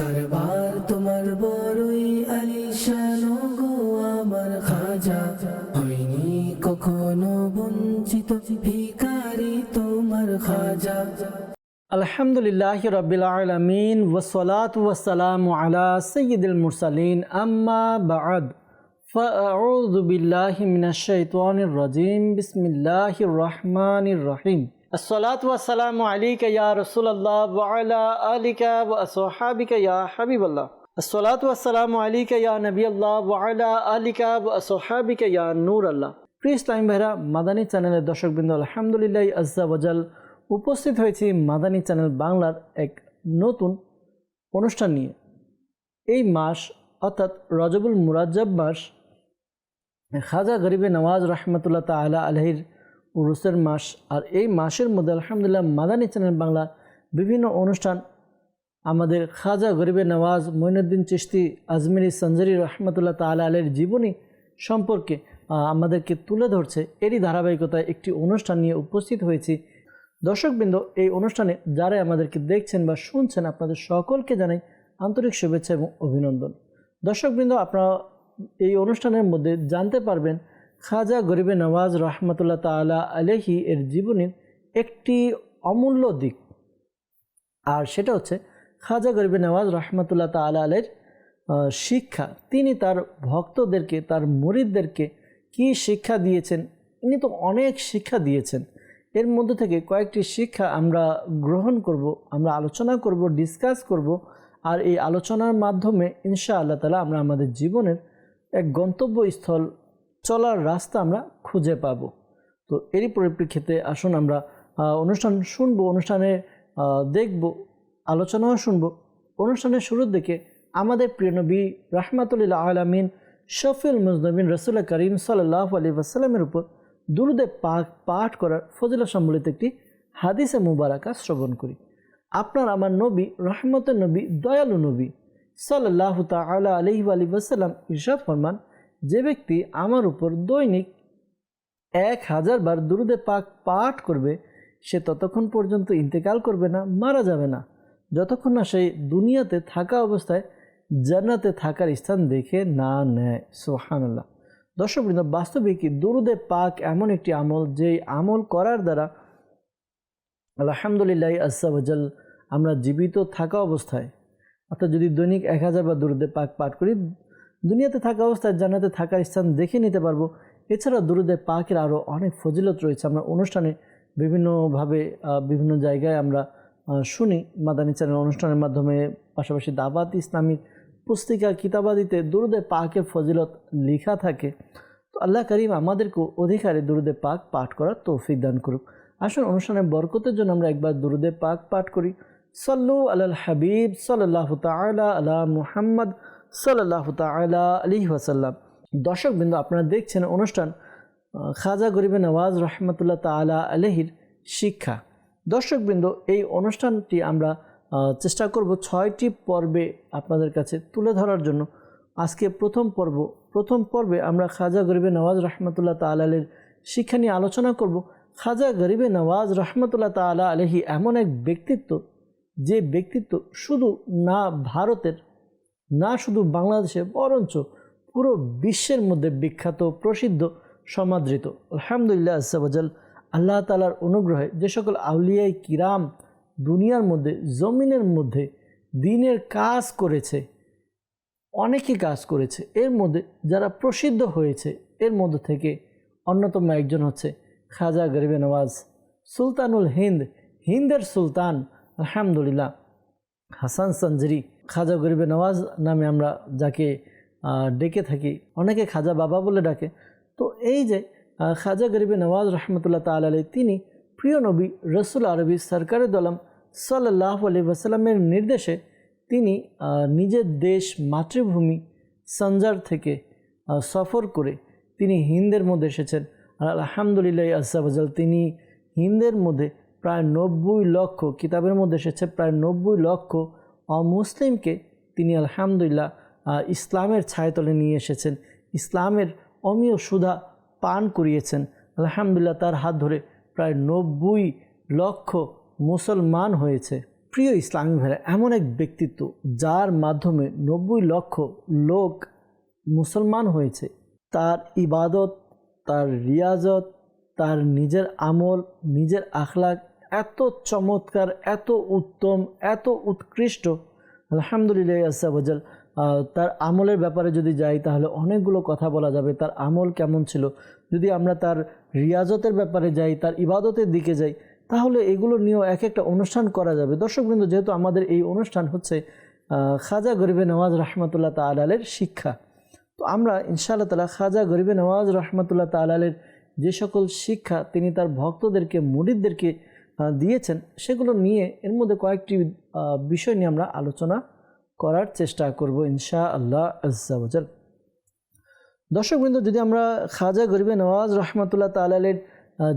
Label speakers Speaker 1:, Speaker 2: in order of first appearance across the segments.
Speaker 1: দরবার তোমার বড়ই আলিশান গো আমার খাজা হইনি কখনো বঞ্চিত ভিকারি তোমার খাজা
Speaker 2: আলহামদুলিল্লাহ রবিল আলমিন ওসলাত ওসালাম আলা সৈয়দুল মুরসালিন আম্মা বাদ فأعوذ بالله من الشيطان الرجيم بسم الله الرحمن الرحيم আসসালাত ওয়াসালাম আলিকা ইয়া রসুল্লাহ ওয়ালা আলিকা ওয়াসহাবিকা ইয়া হাবিবাল্লাহ। আসসালাত ওয়াসালাম আলিকা নবী আল্লাহ ওয়ালা আলিকা ওয়াসহাবিকা ইয়া নূর আল্লাহ প্রিয় ইসলামী ভাইরা, মাদানী চ্যানেলের দর্শক দর্শকবৃন্দ, আলহামদুলিল্লাহ আজ্জাবাজাল উপস্থিত হয়েছি মাদানী চ্যানেল বাংলার এক নতুন অনুষ্ঠান নিয়ে। এই মাস, অর্থাৎ রজবুল মুরাজ্জাব মাস, খাজা গরিবে নওয়াজ রহমতুল্লাহ তালা আলহির উরুসের মাস। আর এই মাসের মধ্যে আলহামদুলিল্লাহ মাদানী চ্যানেল বাংলা বিভিন্ন অনুষ্ঠান, আমাদের খাজা গরিবে নওয়াজ মঈনুদ্দিন চিস্তি আজমিরি সঞ্জরি রহমতুল্লাহ তালা আলের জীবনী সম্পর্কে আমাদেরকে তুলে ধরছে। এরই ধারাবাহিকতায় একটি অনুষ্ঠান নিয়ে উপস্থিত হয়েছি। দর্শকবৃন্দ, এই অনুষ্ঠানে যারা আমাদেরকে দেখছেন বা শুনছেন, আপনাদের সকলকে জানাই আন্তরিক শুভেচ্ছা এবং অভিনন্দন। দর্শকবৃন্দ, আপনারা এই অনুষ্ঠানের মধ্যে জানতে পারবেন খাজা গরিবে নওয়াজ রহমতুল্লাহ তালা আলহি এর জীবনের একটি অমূল্য দিক। আর সেটা হচ্ছে খাজা গরিবে নওয়াজ রহমতুল্লাহ তালা আলের শিক্ষা। তিনি তার ভক্তদেরকে, তার মুরিদদেরকে কি শিক্ষা দিয়েছেন? ইনি তো অনেক শিক্ষা দিয়েছেন। এর মধ্যে থেকে কয়েকটি শিক্ষা আমরা গ্রহণ করব, আমরা আলোচনা করব, ডিসকাস করব। আর এই আলোচনার মাধ্যমে ইনশা আল্লাহ তালা আমরা আমাদের জীবনের এক গন্তব্যস্থল চলার রাস্তা আমরা খুঁজে পাব। তো এরই পরিপ্রেক্ষিতে আসুন আমরা অনুষ্ঠান শুনব, অনুষ্ঠানে দেখব, আলোচনাও শুনব। অনুষ্ঠানের শুরুর দিকে আমাদের প্রিয় নবী রাহমাতুল্লাহ আলমিন শফিউল মুজনবিন রসুল্লাহ করিম সাল্লাহ আলী আসসালামের উপর দুরুদে পাক পাঠ করার ফজিলা সম্বলিত একটি হাদিসে মুবারাকা শ্রবণ করি। আপনার আমার নবী, রহমতের নবী, দয়ালু নবী সাল্লাহ তালা আলহি আলী ওসাল্লাম ইরশাদ ফরমান যে ব্যক্তি আমার উপর দৈনিক এক হাজার বার দুরুদে পাক পাঠ করবে, সে ততক্ষণ পর্যন্ত ইন্তেকাল করবে না, মারা যাবে না। যতক্ষণ না সেই দুনিয়াতে থাকা অবস্থায় জান্নাতে থাকার স্থান দেখে না নেয়। সোহানাল্লাহ দর্শকবৃন্দ, বাস্তবিক দুরুদে পাক এমন একটি আমল, যেই আমল করার দ্বারা আলহামদুলিল্লাহ আসাবজাল আমরা জীবিত থাকা অবস্থায়। অর্থাৎ যদি দৈনিক এক হাজার বা দুরুদে পাক পাঠ করি দুনিয়াতে থাকা অবস্থায় জান্নাতে থাকার স্থান দেখে নিতে পারব। এছাড়া দুরুদে পাকের আরও অনেক ফজিলত রয়েছে। আমরা অনুষ্ঠানে বিভিন্নভাবে বিভিন্ন জায়গায় আমরা শুনি। মাদানী চ্যানেল অনুষ্ঠানের মাধ্যমে, পাশাপাশি দাবাত ইসলামী পুস্তিকা, কিতাবাদিতে দুরুদে পাকের ফজিলত লেখা থাকে। তো আল্লাহ করিম আমাদেরকে অধিকারে দুরুদে পাক পাঠ করার তৌফিক দান করুক। আসুন, অনুষ্ঠানের বরকতের জন্য আমরা একবার দুরুদে পাক পাঠ করি। সল্লু আলাল হাবিব সাল্লাহ তালা আলা মুহাম্মদ সাল্লাহ তালা আলী ওয়াসাল্লাম। দর্শকবৃন্দ আপনারা দেখছেন অনুষ্ঠান খাজা গরিবে নওয়াজ রহমতুল্লাহ তালা আলহির শিক্ষা। দর্শকবৃন্দ এই অনুষ্ঠানটি আমরা চেষ্টা করব ছয়টি পর্বে আপনাদের কাছে তুলে ধরার জন্য। আজকে প্রথম পর্ব, প্রথম পর্বে আমরা খাজা গরিবে নওয়াজ রহমতুল্লাহ তালা আলের শিক্ষা নিয়ে আলোচনা করব। খাজা গরিবে নওয়াজ রহমতুল্লাহ তালা আলহি এমন এক ব্যক্তিত্ব, যে ব্যক্তিত্ব শুধু না ভারতের না শুধু বাংলাদেশে, বরঞ্চ পুরো বিশ্বের মধ্যে বিখ্যাত, প্রসিদ্ধ, সমাদৃত। আলহামদুলিল্লাহ আসাবাজাল আল্লাহ তালার অনুগ্রহে যে সকল আউলিয়াই কিরাম দুনিয়ার মধ্যে, জমিনের মধ্যে দিনের কাজ করেছে, অনেকে কাজ করেছে, এর মধ্যে যারা প্রসিদ্ধ হয়েছে, এর মধ্যে থেকে অন্যতম একজন হচ্ছে খাজা গরিবে নওয়াজ, সুলতানুল হিন্দ, হিন্দের সুলতান, আলহামদুলিল্লাহ। হাসান সঞ্জরি খাজা গরিবে নওয়াজ নামে আমরা যাকে ডেকে থাকি, অনেকে খাজা বাবা বলে ডাকে। তো এই যে খাজা গরিবে নওয়াজ রহমতুল্লাহ তাল আলী তিনি প্রিয় নবী রসুল আরবি সরকারি দলম সাল্লাহ আলী ওসালামের নির্দেশে তিনি নিজের দেশ মাতৃভূমি সঞ্জার থেকে সফর করে তিনি হিন্দের মধ্যে এসেছেন। আর আলহামদুলিল্লাহ আসাবাজাল তিনি হিন্দের মধ্যে প্রায় নব্বই লক্ষ, কিতাবের মধ্যে এসেছে প্রায় নব্বই লক্ষ অমুসলিমকে তিনি আলহামদুলিল্লাহ ইসলামের ছায়াতলে নিয়ে এসেছেন, ইসলামের অমীয় সুধা পান করিয়েছেন। আলহামদুলিল্লাহ তার হাত ধরে প্রায় নব্বই লক্ষ মুসলমান হয়েছে। প্রিয় ইসলামী ভাইরা, এমন এক ব্যক্তিত্ব যার মাধ্যমে নব্বই লক্ষ লোক মুসলমান হয়েছে। তার ইবাদত, তার রিয়াজত, তার নিজের আমল, নিজের আখলাক এত চমৎকার, এত উত্তম, এত উৎকৃষ্ট। আলহামদুলিল্লাহ আসাবজাল তার আমলের ব্যাপারে যদি যাই, তাহলে অনেকগুলো কথা বলা যাবে। তার আমল কেমন ছিল? যদি আমরা তার রিয়াজতের ব্যাপারে যাই, তার ইবাদতের দিকে যাই, তাহলে এগুলো নিয়েও এক একটা অনুষ্ঠান করা যাবে। দর্শকবৃন্দ, যেহেতু আমাদের এই অনুষ্ঠান হচ্ছে খাজা গরিবে নওয়াজ রহমতুল্লাহ তালের শিক্ষা। তো আমরা ইনশাআল্লাহ তালা খাজা গরিবে নওয়াজ রহমতুল্লাহ তালের যে সকল শিক্ষা, তিনি তার ভক্তদেরকে, মুরিদদেরকে দিয়েছেন, সেগুলো নিয়ে এর মধ্যে কয়েকটি বিষয় নিয়ে আমরা আলোচনা করার চেষ্টা করব ইনশা আল্লাহ আজ্জাওয়াজাল দর্শকবৃন্দ, যদি আমরা খাজা গরিবে নওয়াজ রহমতুল্লাহ তালের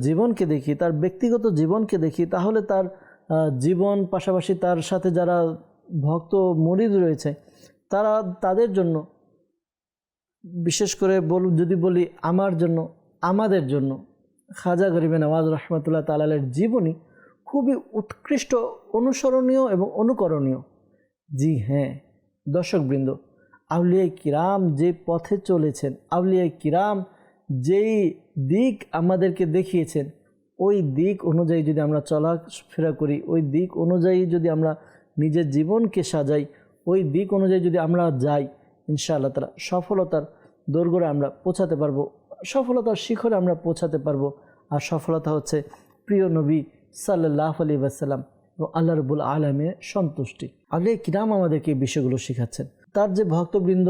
Speaker 2: জীবনকে দেখি, তার ব্যক্তিগত জীবনকে দেখি, তাহলে তার জীবন পাশাপাশি তার সাথে যারা ভক্ত মরিদ রয়েছে, তারা তাদের জন্য, বিশেষ করে বল, যদি বলি আমার জন্য, আমাদের জন্য, খাজা গরিবে নওয়াজ রহমতুল্লাহ তালালের জীবনী খুবই উৎকৃষ্ট, অনুসরণীয় এবং অনুকরণীয়। জি হ্যাঁ দর্শকবৃন্দ আউলিয়া কিরাম যে পথে চলেছেন আউলিয়া কিরাম যেই দিক আমাদেরকে দেখিয়েছেন, ওই দিক অনুযায়ী যদি আমরা চলাফেরা করি, ওই দিক অনুযায়ী যদি আমরা নিজের জীবনকে সাজাই, ওই দিক অনুযায়ী যদি আমরা যাই, ইনশাআল্লাহ তালা সফলতার দোরগোড়ে আমরা পৌঁছাতে পারব, সফলতার শিখরে আমরা পৌঁছাতে পারব। আর সফলতা হচ্ছে প্রিয় নবী সাল্লাহ আলী বাসাল্লাম এবং আল্লাহ রবুল আলমের সন্তুষ্টি। আগে কিরাম আমাদেরকে এই বিষয়গুলো শেখাচ্ছেন। তার যে ভক্তবৃন্দ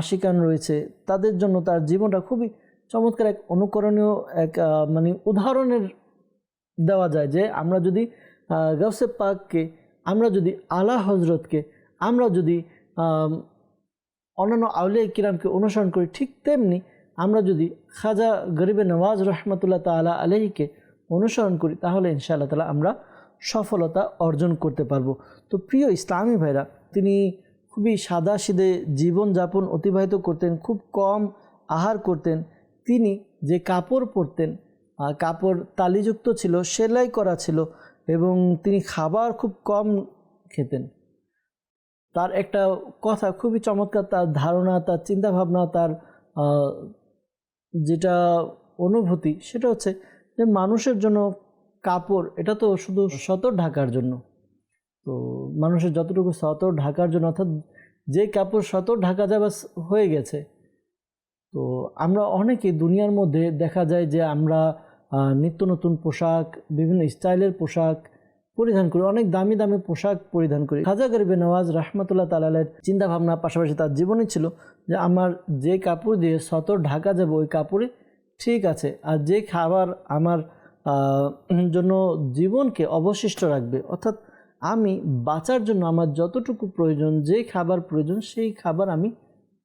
Speaker 2: আশিকান রয়েছে, তাদের জন্য তার জীবনটা খুবই চমৎকার এক অনুকরণীয় এক মানে উদাহরণের দেওয়া যায় যে, আমরা যদি গাউসে পাককে, আমরা যদি আলা হজরতকে আমরা যদি অন্যান্য আউলিয়া কিরামকে অনুসরণ করি ঠিক তেমনি, আমরা যদি খাজা গরিবে নওয়াজ রহমতুল্লাহ তালা আলহিকে অনুসরণ করি, তাহলে ইনশাআল্লাহ তালা আমরা সফলতা অর্জন করতে পারব। তো প্রিয় ইসলামী ভাইরা, তিনি খুবই সাদা সিদে জীবনযাপন অতিবাহিত করতেন, খুব কম আহার করতেন। তিনি যে কাপড় পরতেন কাপড় তালিযুক্ত ছিল, সেলাই করা ছিল এবং তিনি খাবার খুব কম খেতেন। তার একটা কথা খুবই চমৎকার, তার ধারণা, তার চিন্তাভাবনা, তার যেটা অনুভূতি, সেটা হচ্ছে যে মানুষের জন্য কাপড়, এটা তো শুধু সতর ঢাকার জন্য। তো মানুষের যতটুকু সতর ঢাকার জন্য, অর্থাৎ যে কাপড় সতর ঢাকা যাবে হয়ে গেছে, তো আমরা অনেকে দুনিয়ার মধ্যে দেখা যায় যে আমরা নিত্য নতুন পোশাক, বিভিন্ন স্টাইলের পোশাক পরিধান করি, অনেক দামি দামি পোশাক পরিধান করি। খাজা গরিবে নওয়াজ রহমতুল্লাহ তালালের চিন্তা ভাবনা পাশাপাশি তার জীবনই ছিল যে আমার যে কাপড় দিয়ে সতর ঢাকা যাবে, ওই কাপড়ে ঠিক আছে, আর যে খাবার আমার জন্য জীবনকে অবশিষ্ট রাখবে, অর্থাৎ আমি বাঁচার জন্য আমার যতটুকু প্রয়োজন, যে খাবার প্রয়োজন, সেই খাবার আমি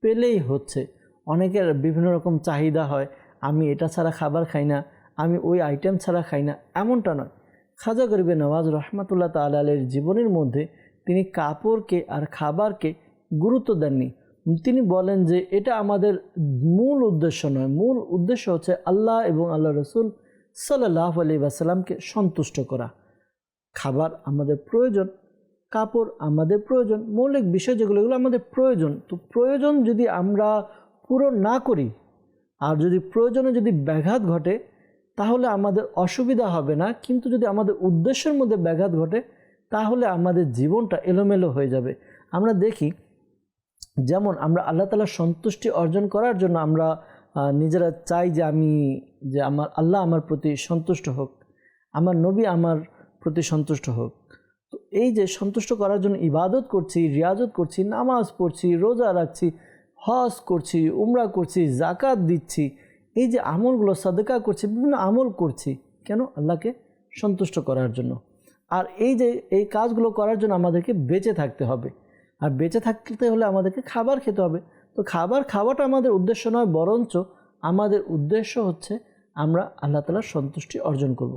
Speaker 2: পেলেই হচ্ছে। অনেকের বিভিন্ন রকম চাহিদা হয়, আমি এটা ছাড়া খাবার খাই না, আমি ওই আইটেম ছাড়া খাই না, এমনটা নয়। খাজা গরিবে নওয়াজ রহমাতুল্লাহ তালের জীবনের মধ্যে তিনি কাপড়কে আর খাবারকে গুরুত্ব দেননি। তিনি বলেন যে এটা আমাদের মূল উদ্দেশ্য নয়। মূল উদ্দেশ্য হচ্ছে আল্লাহ এবং আল্লাহ রসুল সাল্লাহ আলি বাসাল্লামকে সন্তুষ্ট করা। খাবার আমাদের প্রয়োজন, কাপড় আমাদের প্রয়োজন, মৌলিক বিষয় যেগুলো, এগুলো আমাদের প্রয়োজন। তো প্রয়োজন যদি আমরা পূরণ না করি, আর যদি প্রয়োজনে যদি ব্যাঘাত ঘটে, তাহলে আমাদের অসুবিধা হবে না। কিন্তু যদি আমাদের উদ্দেশ্যের মধ্যে ব্যাঘাত ঘটে, তাহলে আমাদের জীবনটা এলোমেলো হয়ে যাবে। আমরা দেখি যেমন আমরা আল্লাহ তালার সন্তুষ্টি অর্জন করার জন্য আমরা নিজেরা চাই যে আমি, যে আমার, আল্লাহ আমার প্রতি সন্তুষ্ট হোক, আমার নবী আমার প্রতি সন্তুষ্ট হোক। তো এই যে সন্তুষ্ট করার জন্য ইবাদত করছি, রিয়াজত করছি, নামাজ পড়ছি, রোজা রাখছি, হজ করছি, উমরা করছি জাকাত দিচ্ছি, এই যে আমলগুলো, সাদকা করছি, বিভিন্ন আমল করছি, কেন? আল্লাহকে সন্তুষ্ট করার জন্য। আর এই যে এই কাজগুলো করার জন্য আমাদেরকে বেঁচে থাকতে হবে। আর বেঁচে থাকতে হলে আমাদেরকে খাবার খেতে হবে তো খাবার খাওয়াটা আমাদের উদ্দেশ্য নয়, বরঞ্চ আমাদের উদ্দেশ্য হচ্ছে আমরা আল্লাহ তালার সন্তুষ্টি অর্জন করব।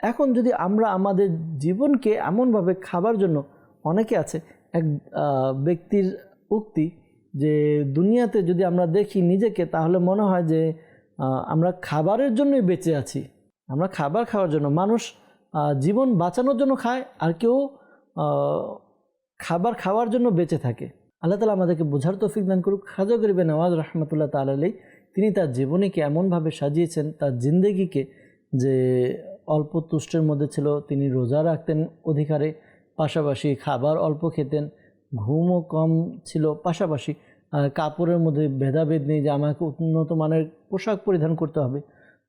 Speaker 2: এখন যদি আমরা আমাদের জীবনকে এমনভাবে খাবার জন্য অনেকে আছে, এক ব্যক্তির উক্তি যে দুনিয়াতে যদি আমরা দেখি নিজেকে, তাহলে মনে হয় যে আমরা খাবারের জন্যই বেঁচে আছি আমরা খাবার খাওয়ার জন্য মানুষ জীবন বাঁচানোর জন্য খায়, আর কেউ খাবার খাওয়ার জন্য বেঁচে থাকে। আল্লাহ তালা আমাদেরকে বোঝার তৌফিক দান করুক। খাজা গরিবে নওয়াজ রহমতুল্লাহ তালাই তিনি তার জীবনীকে এমনভাবে সাজিয়েছেন, তার জিন্দেগিকে যে অল্প তুষ্টের মধ্যে ছিল, তিনি রোজা রাখতেন অধিকারে, পাশাপাশি খাবার অল্প খেতেন, ঘুমও কম ছিল, পাশাপাশি কাপড়ের মধ্যে ভেদাভেদ নেই যে আমাকে উন্নত মানের পোশাক পরিধান করতে হবে।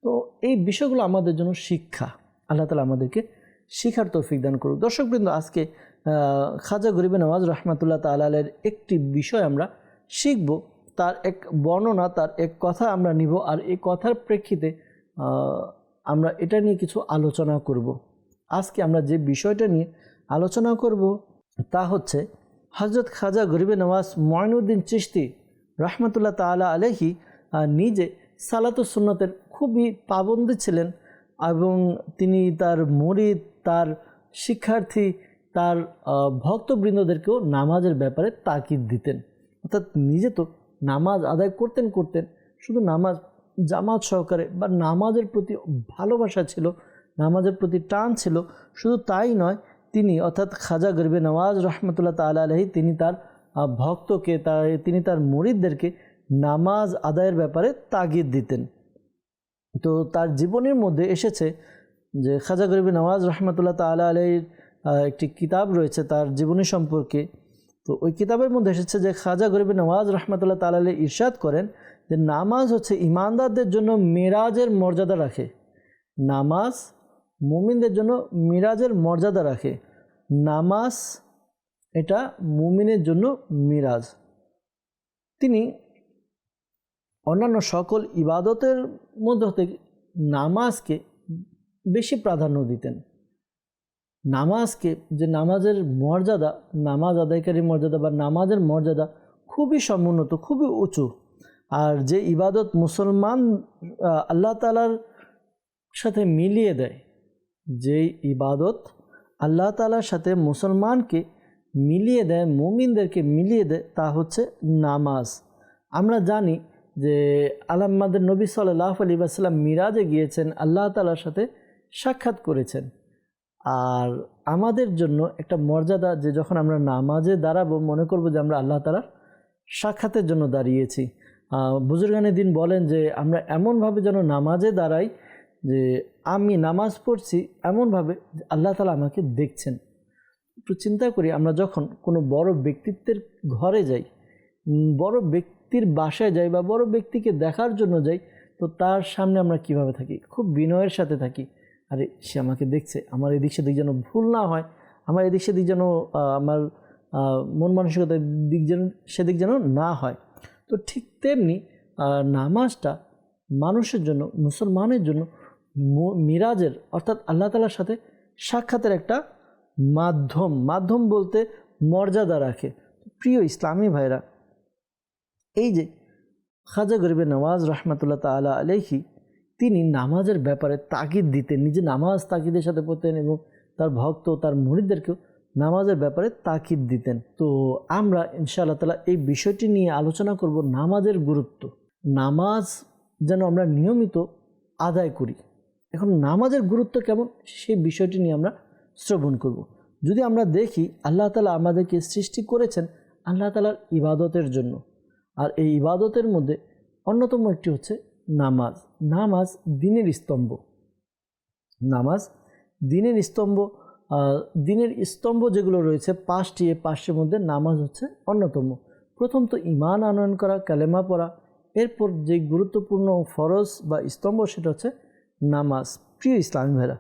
Speaker 2: তো এই বিষয়গুলো আমাদের জন্য শিক্ষা। আল্লাহ তালা আমাদেরকে শিখার তৌফিক দান করুক। দর্শকবৃন্দ, আজকে খাজা গরিবে নওয়াজ রহমতুল্লাহ তালের একটি বিষয় আমরা শিখব। তার এক বর্ণনা, তার এক কথা আমরা নিব আর এই কথার প্রেক্ষিতে আমরা এটা নিয়ে কিছু আলোচনা করব। আজকে আমরা যে বিষয়টা নিয়ে আলোচনা করব তা হচ্ছে হজরত খাজা গরিবে নওয়াজ ময়নুদ্দিন চিশতি রহমতুল্লাহ তালা আলহি নিজে সালাতুস সুন্নতের খুবই পাবন্দি ছিলেন এবং তিনি তার মরিদ, তার শিক্ষার্থী তার ভক্তবৃন্দদেরকেও নামাজের ব্যাপারে তাকিদ দিতেন। অর্থাৎ নিজে তো নামাজ আদায় করতেন করতেন, শুধু নামাজ, জামাত সহকারে বা নামাজের প্রতি ভালোবাসা ছিল, নামাজের প্রতি টান ছিল, শুধু তাই নয়, তিনি অর্থাৎ খাজা গরিবে নওয়াজ রহমতুল্লাহ তালা আলহি তিনি তার ভক্তকে তার তিনি তার মরিদদেরকে নামাজ আদায়ের ব্যাপারে তাগিদ দিতেন। তো তার জীবনের মধ্যে এসেছে যে খাজা গরিবী নওয়াজ রহমতুল্লাহ তালা আলাইর একটি কিতাব রয়েছে তার জীবনী সম্পর্কে। তো ওই কিতাবের মধ্যে এসেছে যে খাজা গরিবী নওয়াজ রহমতুল্লাহ তালা আলাই ইরশাদ করেন যে নামাজ হচ্ছে ইমানদারদের জন্য মিরাজের মর্যাদা রাখে। নামাজ মুমিনদের জন্য মিরাজের মর্যাদা রাখে। নামাজ এটা মুমিনের জন্য মিরাজ। তিনি অন্যান্য সকল ইবাদতের মধ্য থেকে নামাজকে বেশি প্রাধান্য দিতেন। নামাজকে, যে নামাজের মর্যাদা, নামাজ আদায়কারী মর্যাদা বা নামাজের মর্যাদা খুবই সমুন্নত, খুবই উঁচু। আর যে ইবাদত মুসলমান আল্লাহ তালার সাথে মিলিয়ে দেয়, যেই ইবাদত আল্লাহ তালার সাথে মুসলমানকে মিলিয়ে দেয়, মুমিনদেরকে মিলিয়ে দেয়, তা হচ্ছে নামাজ। আমরা জানি যে আলাম্মাদের নবী সাল্লাহ আলী আসাল্লাম মিরাজে গিয়েছেন, আল্লাহ তালার সাথে সাক্ষাৎ করেছেন। আর আমাদের জন্য একটা মর্যাদা যে যখন আমরা নামাজে দাঁড়াবো, মনে করব যে আমরা আল্লাহ তালার সাক্ষাতের জন্য দাঁড়িয়েছি। বুজুর্গানের দিন বলেন যে, আমরা এমনভাবে যেন নামাজে দাঁড়াই যে, আমি নামাজ পড়ছি এমনভাবে আল্লাহ তালা আমাকে দেখছেন। একটু চিন্তা করি, আমরা যখন কোনো বড় ব্যক্তিত্বের ঘরে যাই, বড় ব্যক্তির বাসায় যাই বা বড় ব্যক্তিকে দেখার জন্য যাই, তো তার সামনে আমরা কীভাবে থাকি? খুব বিনয়ের সাথে থাকি। আরে, সে আমাকে দেখছে। আমার এদিক সেদিক যেন ভুল না হয়। আমার এদিক সেদিক যেন আমার মন মানসিকতার দিক যেন সেদিক যেন না হয়। তো ঠিক তেমনি নামাজটা মানুষের জন্য, মুসলমানের জন্য মিরাজের, অর্থাৎ আল্লাহ তালার সাথে সাক্ষাতের একটা মাধ্যম। মাধ্যম বলতে মর্যাদা রাখে। প্রিয় ইসলামী ভাইরা এই যে খাজা গরিবে নওয়াজ রহমতুল্লাহ তালা আলাইহি তিনি নামাজের ব্যাপারে তাকিদ দিতেন, নিজে নামাজ তাকিদের সাথে পড়তেন এবং তার ভক্ত তার মুরিদদেরকেও নামাজের ব্যাপারে তাকিদ দিতেন। তো আমরা ইনশাআল্লাহ তালা এই বিষয়টি নিয়ে আলোচনা করব নামাজের গুরুত্ব। নামাজ যেন আমরা নিয়মিত আদায় করি। এখন নামাজের গুরুত্ব কেমন সেই বিষয়টি নিয়ে আমরা শ্রবণ করব। যদি আমরা দেখি আল্লাহ তালা আমাদেরকে সৃষ্টি করেছেন আল্লাহ তালার ইবাদতের জন্য। আর এই ইবাদতের মধ্যে অন্যতম একটি হচ্ছে নামাজ নামাজ দিনের স্তম্ভ। নামাজ দিনের স্তম্ভ দিনের স্তম্ভ যেগুলো রয়েছে, পাঁচটি, এ পাঁচটির মধ্যে নামাজ হচ্ছে অন্যতম। প্রথম তো ইমান আনয়ন করা, কালেমা পড়া। এরপর যে গুরুত্বপূর্ণ ফরজ বা স্তম্ভ সেটা হচ্ছে নামাজ। প্রিয় ইসলামী ভাইরা,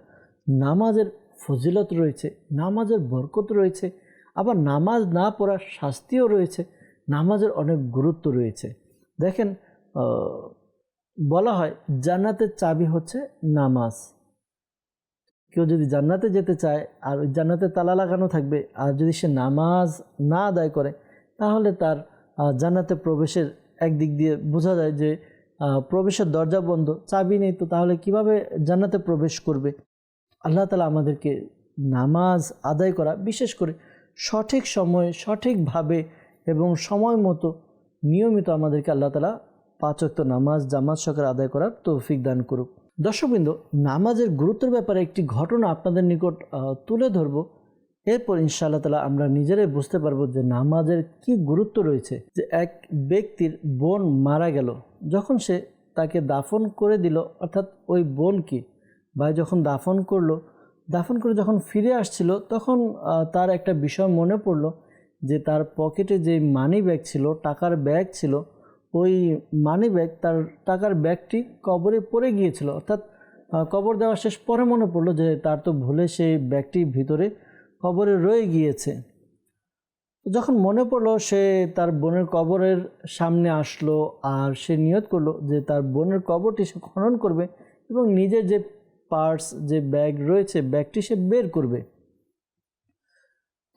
Speaker 2: নামাজের ফজিলত রয়েছে, নামাজের বরকত রয়েছে, আবার নামাজ না পড়ার শাস্তিও রয়েছে, নামাজের অনেক গুরুত্ব রয়েছে। দেখেন বলা হয় জান্নাতের চাবি হচ্ছে নামাজ। কেউ যদি জান্নাতে যেতে চায় আর ওই জান্নাতে তালা লাগানো থাকবে আর যদি সে নামাজ না আদায় করে, তাহলে তার জান্নাতে প্রবেশের একদিক দিয়ে বোঝা যায় যে প্রবেশের দরজা বন্ধ, চাবি নেই, তো তাহলে কীভাবে জান্নাতে প্রবেশ করবে? আল্লাহ তালা আমাদেরকে নামাজ আদায় করা বিশেষ করে সঠিক সময়ে সঠিকভাবে এবং সময় মতো নিয়মিত আমাদেরকে আল্লাহ তালা পাঁচক্ত নামাজ জামাত সকার আদায় করার তৌফিক দান করুক। দর্শকবৃন্দ, নামাজের গুরুত্বের ব্যাপারে একটি ঘটনা আপনাদের নিকট তুলে ধরব। এরপর ইনশাআল্লাহ তালা আমরা নিজেরাই বুঝতে পারব যে নামাজের কি গুরুত্ব রয়েছে। যে এক ব্যক্তির বোন মারা গেল, যখন সে তাকে দাফন করে দিল, অর্থাৎ ওই বোনকে ভাই যখন দাফন করল, দাফন করে যখন ফিরে আসছিল, তখন তার একটা বিষয় মনে পড়ল যে তার পকেটে যে মানি ব্যাগ ছিল, টাকার ব্যাগ ছিল ওই মানি ব্যাগ তার টাকার ব্যাগটি কবরে পড়ে গিয়েছিল। অর্থাৎ কবর দেওয়া শেষ পরে মনে পড়ল যে তার তো ভুলে সেই ব্যাগটি ভিতরে কবরে রয়ে গিয়েছে। যখন মনে পড়ল সে তার বোনের কবরের সামনে আসলো আর সে নিয়ত করল যে তার বোনের কবরটি সে খনন করবে এবং নিজের যে পার্টস যে ব্যাগ রয়েছে ব্যাগটি সে বের করবে।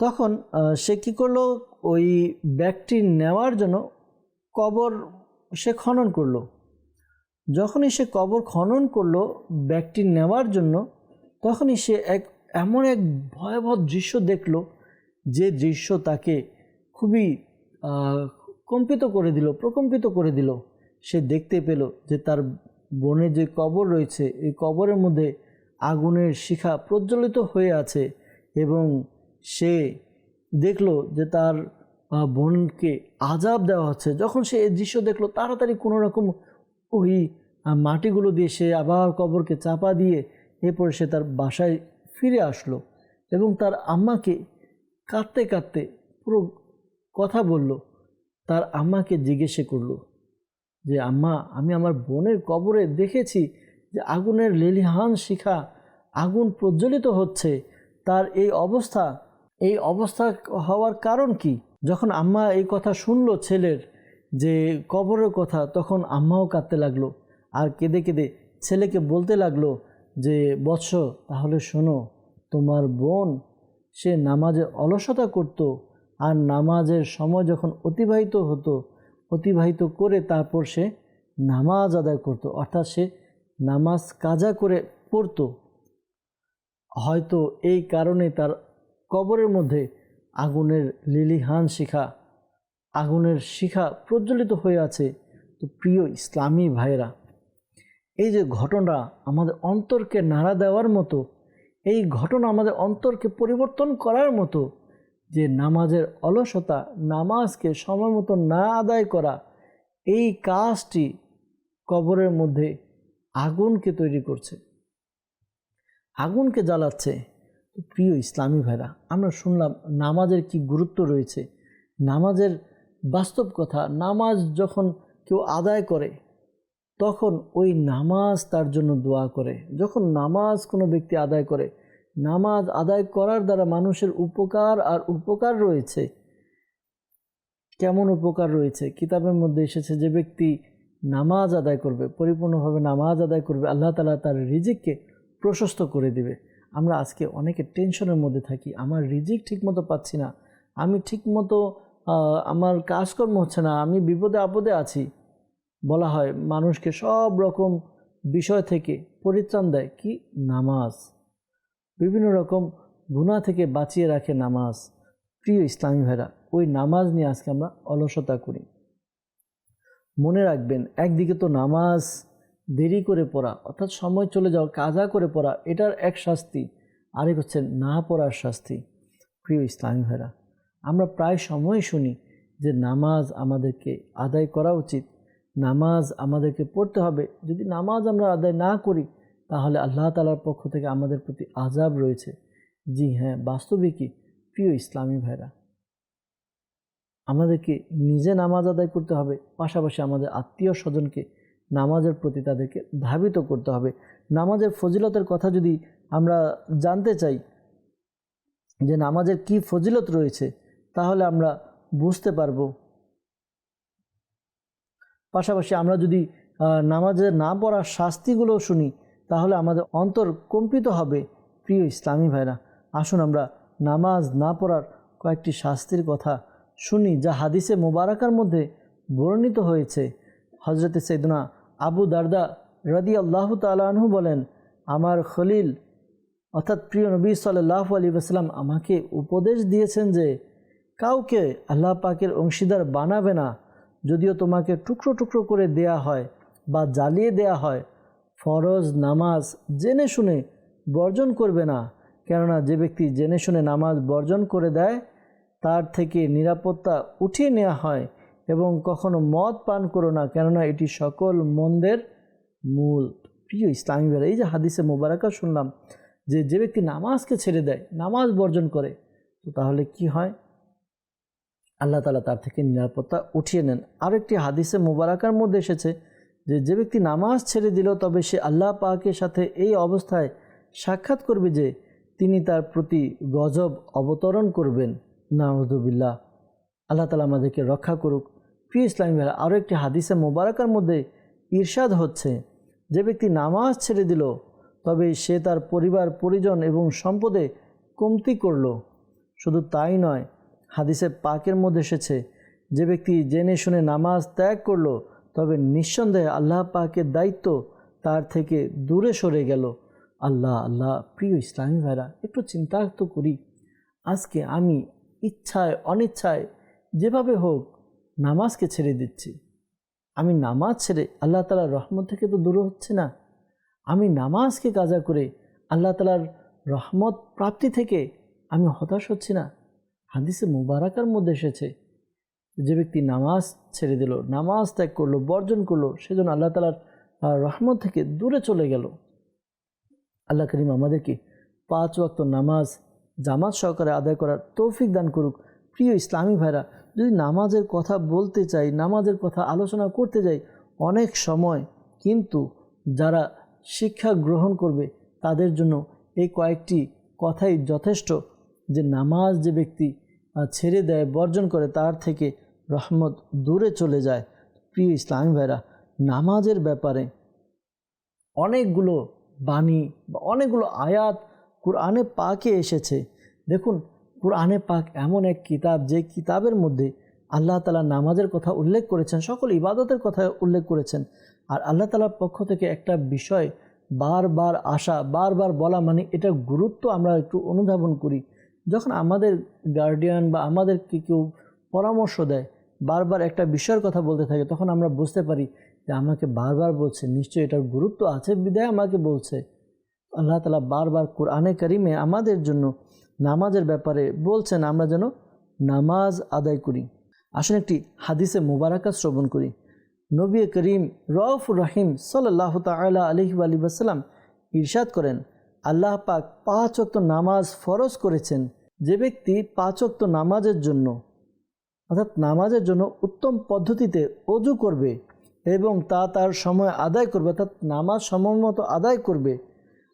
Speaker 2: তখন সে কী করল? ওই ব্যাগটি নেওয়ার জন্য কবর সে খনন করল। যখনই সে কবর খনন করল ব্যাগটি নেওয়ার জন্য, তখনই সে এক, এমন এক ভয়াবহ দৃশ্য দেখল যে দৃশ্য তাকে খুবই কম্পিত করে দিল, প্রকম্পিত করে দিল। সে দেখতে পেল যে তার বনে যে কবর রয়েছে, এই কবরের মধ্যে আগুনের শিখা প্রজ্বলিত হয়ে আছে এবং সে দেখল যে তার বোনকে আজাব দেওয়া হচ্ছে। যখন সে এই দৃশ্য দেখল, তাড়াতাড়ি কোনো রকম ওই মাটিগুলো দিয়ে সে আবার কবরকে চাপা দিয়ে এরপরে সে তার বাসায় ফিরে আসলো এবং তার আম্মাকে কাঁদতে কাঁদতে পুরো কথা বলল। তার আম্মাকে জিজ্ঞেসে করল যে, আম্মা, আমি আমার বোনের কবরে দেখেছি যে আগুনের লেলিহান শিখা আগুন প্রজ্বলিত হচ্ছে। তার এই অবস্থা এই অবস্থা হওয়ার কারণ কি? যখন আম্মা এই কথা শুনলো ছেলের যে কবরের কথা, তখন আম্মাও কাঁদতে লাগল আর কেঁদে কেঁদে ছেলেকে বলতে লাগল যে, বৎস, তাহলে শোনো, তোমার বোন, সে নামাজে অলসতা করত আর নামাজের সময় যখন অতিবাহিত হতো, অতিবাহিত করে তারপর সে নামাজ আদায় করত, অর্থাৎ সে নামাজ কাজা করে পড়তো। হয়তো এই কারণে তার কবরের মধ্যে আগুনের লিলিহান শিখা, আগুনের শিখা প্রজ্বলিত হয়ে আছে তো প্রিয় ইসলামী ভাইরা এই যে ঘটনা আমাদের অন্তরকে নাড়া দেওয়ার মতো, এই ঘটনা আমাদের অন্তরকে পরিবর্তন করার মতো, যে নামাজের অলসতা, নামাজকে সময় মতো না আদায় করা, এই কাজটি কবরের মধ্যে আগুনকে তৈরি করছে। আগুনকে জ্বালাচ্ছে। প্রিয় ইসলামী ভাইরা, আমরা শুনলাম নামাজের কি গুরুত্ব রয়েছে। নামাজের বাস্তব কথা, নামাজ যখন কেউ আদায় করে, তখন ওই নামাজ তার জন্য দোয়া করে। যখন নামাজ কোনো ব্যক্তি আদায় করে, নামাজ আদায় করার দ্বারা মানুষের উপকার আর উপকার রয়েছে। কেমন উপকার রয়েছে? কিতাবের মধ্যে এসেছে যে ব্যক্তি নামাজ আদায় করবে, পরিপূর্ণভাবে নামাজ আদায় করবে, আল্লাহ তালা তার রিজিককে প্রশস্ত করে দিবে। আমরা আজকে অনেকে টেনশনের মধ্যে থাকি, আমার রিজিক ঠিকমতো পাচ্ছি না, আমি ঠিকমতো আমার কাজকর্ম হচ্ছে না, আমি বিপদে আপদে আছি, বলা হয় মানুষকে সব রকম বিষয় থেকে পরিত্রাণ দেয় কি? নামাজ। বিভিন্ন রকম গুণা থেকে বাঁচিয়ে রাখে নামাজ। প্রিয় ইসলামী ভাইরা, ওই নামাজ নিয়ে আজকে আমরা অলসতা করি। মনে রাখবেন, একদিকে তো নামাজ দেরি করে পড়া, অর্থাৎ সময় চলে যাওয়া, কাজা করে পড়া, এটার এক শাস্তি। আরেক হচ্ছে না পড়ার শাস্তি। প্রিয় ইসলামী ভাইরা, আমরা প্রায় সময় শুনি যে নামাজ আমাদেরকে আদায় করা উচিত, নামাজ আমাদেরকে পড়তে হবে। যদি নামাজ আমরা আদায় না করি, তাহলে আল্লাহ তালার পক্ষ থেকে আমাদের প্রতি আজাব রয়েছে। জি হ্যাঁ বাস্তবিকই প্রিয় ইসলামী ভাইরা, আমাদেরকে নিজে নামাজ আদায় করতে হবে, পাশাপাশি আমাদের আত্মীয় স্বজনকে নামাজের প্রতি তাদেরকে ধাবিত করতে হবে। নামাজের ফজিলতের কথা যদি আমরা জানতে চাই যে নামাজের কি ফজিলত রয়েছে তাহলে আমরা বুঝতে পারব। পাশাপাশি আমরা যদি আহ, নামাজের না পড়ার শাস্তিগুলো শুনি তাহলে আমাদের অন্তর কম্পিত হবে। প্রিয় ইসলামী ভাইরা আসুন আমরা নামাজ না পড়ার কয়েকটি শাস্তির কথা শুনি যা হাদিসে মোবারকার মধ্যে বর্ণিত হয়েছে। হজরতে সৈদনা আবু দারদা রদি আল্লাহ তালু বলেন, আমার খলিল, অর্থাৎ প্রিয় নবী সাল্লাহ আলী আসসালাম আমাকে উপদেশ দিয়েছেন যে, কাউকে আল্লাহ পাকের অংশীদার বানাবে না। যদিও তোমাকে টুকরো টুকরো করে দেয়া হয় বা জ্বালিয়ে দেয়া হয়, ফরজ নামাজ জেনে শুনে বর্জন করবে না। কেননা যে ব্যক্তি জেনে শুনে নামাজ বর্জন করে দেয়, তার থেকে নিরাপত্তা উঠিয়ে নেওয়া হয়। এবং কখনো মদ পান করো না, কেননা এটি সকল মন্দের মূল। প্রিয় ইসলামী বেলা এই যে হাদিসে মোবারকা শুনলাম যে যে ব্যক্তি নামাজকে ছেড়ে দেয়, নামাজ বর্জন করে, তো তাহলে কি হয়? আল্লাহ তালা তার থেকে নিরাপত্তা উঠিয়ে নেন। আরেকটি হাদিসে মোবারকার মধ্যে এসেছে যে যে ব্যক্তি নামাজ ছেড়ে দিল, তবে সে আল্লাহ পাকের সাথে এই অবস্থায় সাক্ষাৎ করবে যে, তিনি তার প্রতি গজব অবতরণ করবেন। নাহদুবিল্লাহ আল্লাহ তালা আমাদেরকে রক্ষা করুক। প্রিয় ইসলামী ভাইরা আরও একটি হাদিসে মোবারকার মধ্যে ঈর্ষাদ হচ্ছে, যে ব্যক্তি নামাজ ছেড়ে দিল, তবে সে তার পরিবার, পরিজন এবং সম্পদে কমতি করল। শুধু তাই নয়, হাদিসে পাকের মধ্যে এসেছে, যে ব্যক্তি জেনে শুনে নামাজ ত্যাগ করল, তবে নিঃসন্দেহে আল্লাহ পাকের দায়িত্ব তার থেকে দূরে সরে গেল। আল্লাহ আল্লাহ, প্রিয় ইসলামী ভাইরা, একটু চিন্তা করি। আজকে আমি ইচ্ছায়, অনিচ্ছায় যেভাবে হোক নামাজকে ছেড়ে দিচ্ছি। আমি নামাজ ছেড়ে আল্লাহ তালার রহমত থেকে তো দূর হচ্ছে না। আমি নামাজকে কাজা করে আল্লাহ তালার রহমত প্রাপ্তি থেকে আমি হতাশ হচ্ছি না। হাদিসে মুবারাকার মধ্যে এসেছে, যে ব্যক্তি নামাজ ছেড়ে দিল, নামাজ ত্যাগ করল, বর্জন করল, সেজন্য আল্লাহ তালার রহমত থেকে দূরে চলে গেল। আল্লাহ করিম আমাদেরকে পাঁচ ওয়াক্ত নামাজ জামাত সহকারে আদায় করার তৌফিক দান করুক। প্রিয় ইসলামী ভাইরা যদি নামাজের কথা বলতে চাই, নামাজের কথা আলোচনা করতে যাই, অনেক সময় কিন্তু যারা শিক্ষা গ্রহণ করবে, তাদের জন্য এই কয়েকটি কথাই যথেষ্ট যে নামাজ যে ব্যক্তি ছেড়ে দেয়, বর্জন করে, তার থেকে রহমত দূরে চলে যায়। প্রিয় ইসলামী ভাইরা, নামাজের ব্যাপারে অনেকগুলো বাণী বা অনেকগুলো আয়াত কোরআনে পাকে এসেছে। দেখুন কোরআনে পাক এমন এক কিতাব, যে কিতাবের মধ্যে আল্লাহ তালা নামাজের কথা উল্লেখ করেছেন, সকল ইবাদতের কথা উল্লেখ করেছেন। আর আল্লাহ তালার পক্ষ থেকে একটা বিষয় বারবার আসা, বারবার বলা মানে এটার গুরুত্ব আমরা একটু অনুধাবন করি। যখন আমাদের গার্ডিয়ান বা আমাদেরকে কেউ পরামর্শ দেয়, বারবার একটা বিষয়ের কথা বলতে থাকে, তখন আমরা বুঝতে পারি যে আমাকে বারবার বলছে, নিশ্চয়ই এটার গুরুত্ব আছে বিদায় আমাকে বলছে। আল্লাহ তালা বারবার কোরআনে করিমে আমাদের জন্য নামাজের ব্যাপারে বলছেন, আমরা যেন নামাজ আদায় করি। আসলে একটি হাদিসে মুবারাকা শ্রবণ করি। নবী করিম রফ রহিম সাল্লাহ তালা আলহি আলী বাসাল্লাম ইরশাদ করেন, আল্লাহ পাক পাঁচ অক্ত নামাজ ফরজ করেছেন যে ব্যক্তি পাঁচ অক্ত নামাজের জন্য, অর্থাৎ নামাজের জন্য উত্তম পদ্ধতিতে অজু করবে এবং তা তার সময় আদায় করবে, অর্থাৎ নামাজ সময় মতো আদায় করবে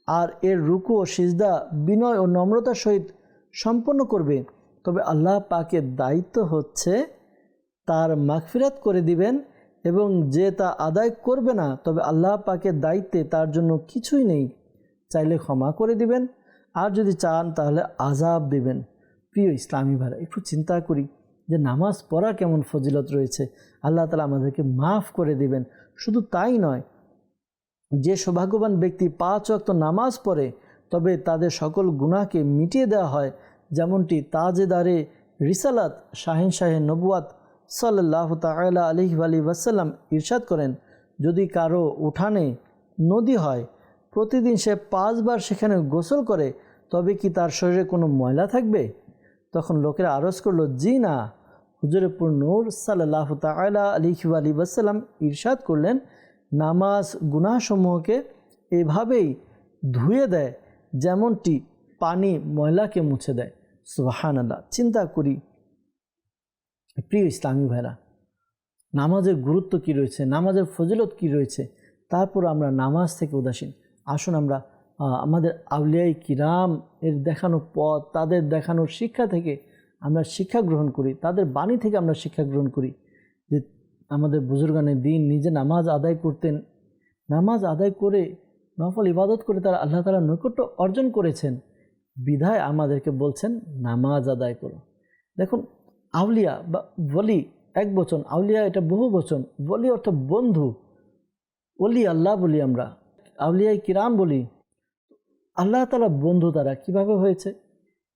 Speaker 2: আর এর রুকু ও সিজদা, বিনয় ও নম্রতার সহিত সম্পন্ন করবে। তবে আল্লাহ পাকের দায়িত্ব হচ্ছে তার মাগফিরাত করে দিবেন এবং যে তা আদায় করবে না, তবে আল্লাহ পাকের দায়িত্বে তার জন্য কিছুই নেই। চাইলে ক্ষমা করে দিবেন, আর যদি চান তাহলে আজাব দিবেন। প্রিয় ইসলামী ভাড়া একটু চিন্তা করি যে নামাজ পড়া কেমন ফজিলত রয়েছে। আল্লাহ তালা আমাদেরকে মাফ করে দিবেন। শুধু তাই নয় যে সৌভাগ্যবান ব্যক্তি পাঁচ ওয়াক্ত নামাজ পড়ে, তবে তাদের সকল গুনাহকে মিটিয়ে দেওয়া হয়, যেমনটি তাজেদারে রিসালাত শাহিন শাহে নবুয়াত সাল্লাহ তালা আলহি আলী ওয়াসাল্লাম ইরশাদ করেন। যদি কারও উঠানে নদী হয়, প্রতিদিন সে পাঁচবার সেখানে গোসল করে, তবে কি তার শরীরে কোনো ময়লা থাকবে? তখন লোকেরা আরজ করল, জি না। হুজুরপুর নূর সাল্লাহ তালা আলিহি আলী ওয়াসাল্লাম ইরশাদ করলেন নামাজ গুনাহসমূহকে এভাবেই ধুয়ে দেয়, যেমনটি পানি ময়লাকে মুছে দেয়। সুবাহান আল্লাহ চিন্তা করি, প্রিয় ইসলামী ভাইরা, নামাজের গুরুত্ব কি রয়েছে? নামাজের ফজিলত কি রয়েছে? তারপর আমরা নামাজ থেকে উদাসীন। আসুন আমরা আমাদের আউলিয়াই কিরাম এর দেখানো পথ, তাদের দেখানো শিক্ষা থেকে আমরা শিক্ষা গ্রহণ করি, তাদের বাণী থেকে আমরা শিক্ষা গ্রহণ করি। আমাদের বুজুর্গানের দিন নিজে নামাজ আদায় করতেন। নামাজ আদায় করে, নফল ইবাদত করে তারা আল্লাহ তালা নৈকট্য অর্জন করেছেন। বিধায় আমাদেরকে বলছেন, নামাজ আদায় করো। দেখুন, আউলিয়া বা বলি এক বচন, আউলিয়া এটা বহু বচন। বলি অর্থ বন্ধু। বলি আল্লাহ বলি আমরা। আউলিয়াই কিরাম বলি। আল্লাহ তালা বন্ধু তারা। কীভাবে হয়েছে?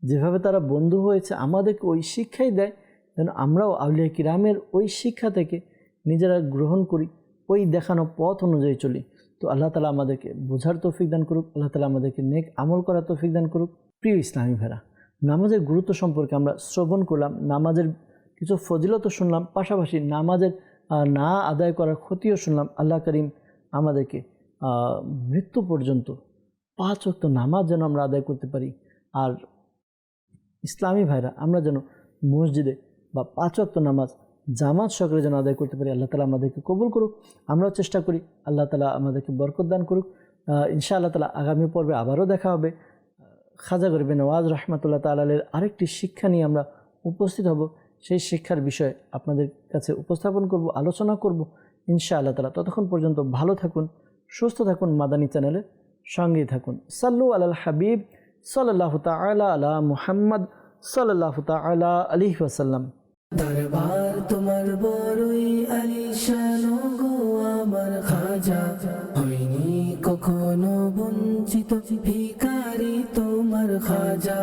Speaker 2: যেভাবে তারা বন্ধু হয়েছে, আমাদেরকে ওই শিক্ষাই দেয়। যেন আমরাও আউলিয়া কিরামের ওই শিক্ষা থেকে নিজেরা গ্রহণ করি, ওই দেখানো পথ অনুযায়ী চলি। তো আল্লাহ তালা আমাদেরকে বোঝার তৌফিক দান করুক, আল্লাহ তালা আমাদেরকে নেক আমল করার তৌফিক দান করুক। প্রিয় ইসলামী ভেরা নামাজের গুরুত্ব সম্পর্কে আমরা শ্রবণ করলাম, নামাজের কিছু ফজিলতও শুনলাম, পাশাপাশি নামাজের না আদায় করার ক্ষতিও শুনলাম। আল্লাহ করিম আমাদেরকে মৃত্যু পর্যন্ত পাঁচ ওয়াক্ত নামাজ যেন আমরা আদায় করতে পারি। আর ইসলামী ভাইরা, আমরা যেন মসজিদে বা পাঁচ ওয়াক্ত নামাজ জামাত সকলে যেন আদায় করতে পারি, আল্লাহ তালা আমাদেরকে কবুল করুক। আমরাও চেষ্টা করি, আল্লাহ তালা আমাদেরকে বরকত দান করুক। ইনশা আল্লাহ তালা আগামী পর্বে আবারও দেখা হবে। খাজা গরিবে নওয়াজ রহমতুল্লাহ তালের আরেকটি শিক্ষা নিয়ে আমরা উপস্থিত হব। সেই শিক্ষার বিষয়ে আপনাদের কাছে উপস্থাপন করব, আলোচনা করব। ইনশা আল্লাহ তালা ততক্ষণ পর্যন্ত ভালো থাকুন, সুস্থ থাকুন মাদানী চ্যানেলের সঙ্গেই থাকুন। সাল্লু আলাল হাবিব সাল্লাহ তালা আলা মুহাম্মদ সাল্লাহ তালা আলি ওয়াসাল্লাম।
Speaker 1: দরবার তোমার বড়ই আলিশান গো আমার খাজা। হইনি কখনো বঞ্চিত ভিকারি তোমার খাজা।